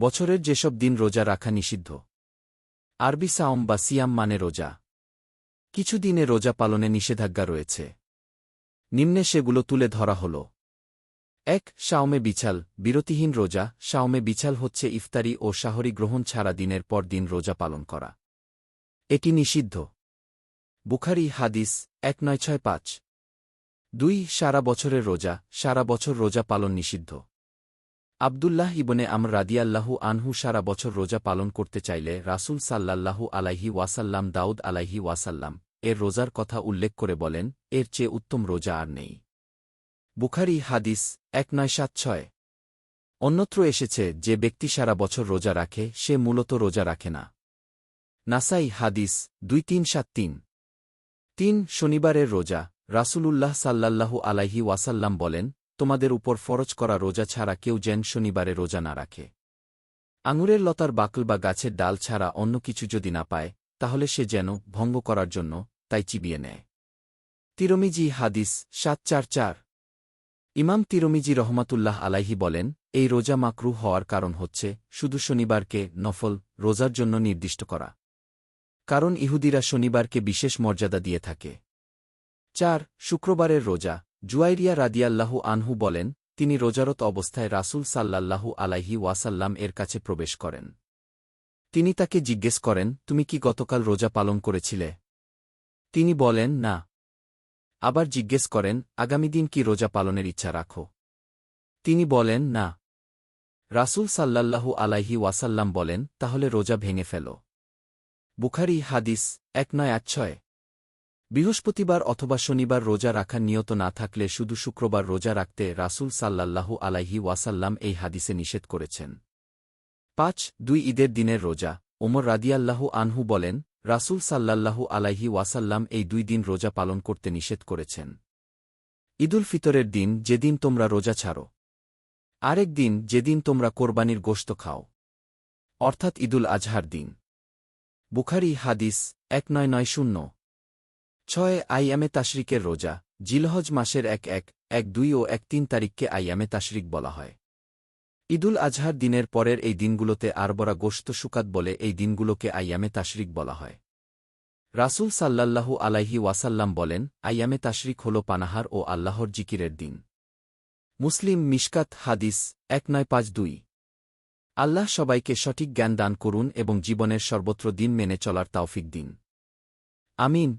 বছরের যেসব দিন রোজা রাখা নিষিদ্ধ। আরবি সাওম বা সিয়াম মানে রোজা। কিছু দিনে রোজা পালনে নিষেধাজ্ঞা রয়েছে। নিম্নে সেগুলো তুলে ধরা হল। এক শাওমে বিছাল, বিরতিহীন রোজা। শাওমে বিছাল হচ্ছে ইফতারি ও শাহরি গ্রহণ ছাড়া দিনের পর দিন রোজা পালন করা। এটি নিষিদ্ধ। বুখারি হাদিস এক নয় ছয় পাঁচ। দুই, সারা বছরের রোজা। সারা বছর রোজা পালন নিষিদ্ধ। আবদুল্লাহ ইবনে আমর রাদিয়াল্লাহু আনহু সারা বছর রোজা পালন করতে চাইলে রাসূল সাল্লাল্লাহু আলাইহি ওয়াসাল্লাম, দাউদ আলাইহি ওয়াসাল্লাম এর রোজার কথা উল্লেখ করে বলেন, এর চেয়ে উত্তম রোজা আর নেই। বুখারি হাদিস এক নয় সাত ছয়। অন্যত্র এসেছে, যে ব্যক্তি সারা বছর রোজা রাখে, সে মূলত রোজা রাখে না। নাসাই হাদিস দুই তিন সাত তিন। তিন শনিবারের রোজা, রাসূলুল্লাহ সাল্লাল্লাহু আলাইহি ওয়াসাল্লাম বলেন তোমাদের উপর ফরজ করা রোজা ছাড়া কেউ যেন শনিবারে রোজা না রাখে। আঙুরের লতার বাকল বা গাছের ডাল ছাড়া অন্য কিছু যদি না পায়, তাহলে সে যেন ভঙ্গ করার জন্য তাই চিবিয়ে নেয়। তিরমিজি হাদিস সাত চার চার। ইমাম তিরমিজি রহমাতুল্লাহ আলাইহি বলেন, এই রোজা মাকরু হওয়ার কারণ হচ্ছে শুধু শনিবারকে নফল রোজার জন্য নির্দিষ্ট করা। কারণ ইহুদিরা শনিবারকে বিশেষ মর্যাদা দিয়ে থাকে। চার, শুক্রবারের রোজা। জুয়াইরিয়া রাদিয়াল্লাহু আনহু বলেন, তিনি রোজারত অবস্থায় রাসূল সাল্লাল্লাহু আলাইহি ওয়াসাল্লাম এর কাছে প্রবেশ করেন। তিনি তাকে জিজ্ঞেস করেন, তুমি কি গতকাল রোজা পালন করেছিলে? তিনি বলেন, না। আবার জিজ্ঞেস করেন, আগামী দিন কি রোজা পালনের ইচ্ছা রাখো? তিনি বলেন, না। রাসূল সাল্লাল্লাহু আলাইহি ওয়াসাল্লাম বলেন, তাহলে রোজা ভেঙে ফেল। বুখারি হাদিস এক নয় আট ছয়। বৃহস্পতিবার অথবা শনিবার রোজা রাখার নিয়ত না থাকলে শুধু শুক্রবার রোজা রাখতে রাসূল সাল্লাল্লাহু আলাইহি ওয়াসাল্লাম এই হাদিসে নিষেধ করেছেন। পাঁচ, দুই ঈদের দিনের রোজা। ওমর রাদিয়াল্লাহু আনহু বলেন, রাসূল সাল্লাল্লাহু আলাইহি ওয়াসাল্লাম এই দুই দিন রোজা পালন করতে নিষেধ করেছেন। ঈদুল ফিতরের দিন, যেদিন তোমরা রোজা ছাড়ো। আরেক দিন, যেদিন তোমরা কোরবানির গোশত খাও। অর্থাৎ ঈদুল আজহার দিন। বুখারি হাদিস এক নয় নয় শূন্য। ছয় আইয়ামে তাশরিকের রোজা, জিলহজ মাসের এক এক এক দুই ও এক তিন তারিখকে আইয়ামে তাশরিক বলা হয়। ঈদুল আজহার দিনের পরের এই দিনগুলোতে আরবরা গোশত সুকাত বলে এই দিনগুলোকে আইয়ামে তাশরিক বলা হয়। রাসূল সাল্লাল্লাহু আলাইহি ওয়াসাল্লাম বলেন, আইয়ামে তাশরিক হল পানাহার ও আল্লাহর জিকিরের দিন। মুসলিম মিশকাত হাদিস, এক নয় পাঁচ দুই। আল্লাহ সবাইকে সঠিক জ্ঞান দান করুন এবং জীবনের সর্বত্র দিন মেনে চলার তাওফিক দিন। আমিন।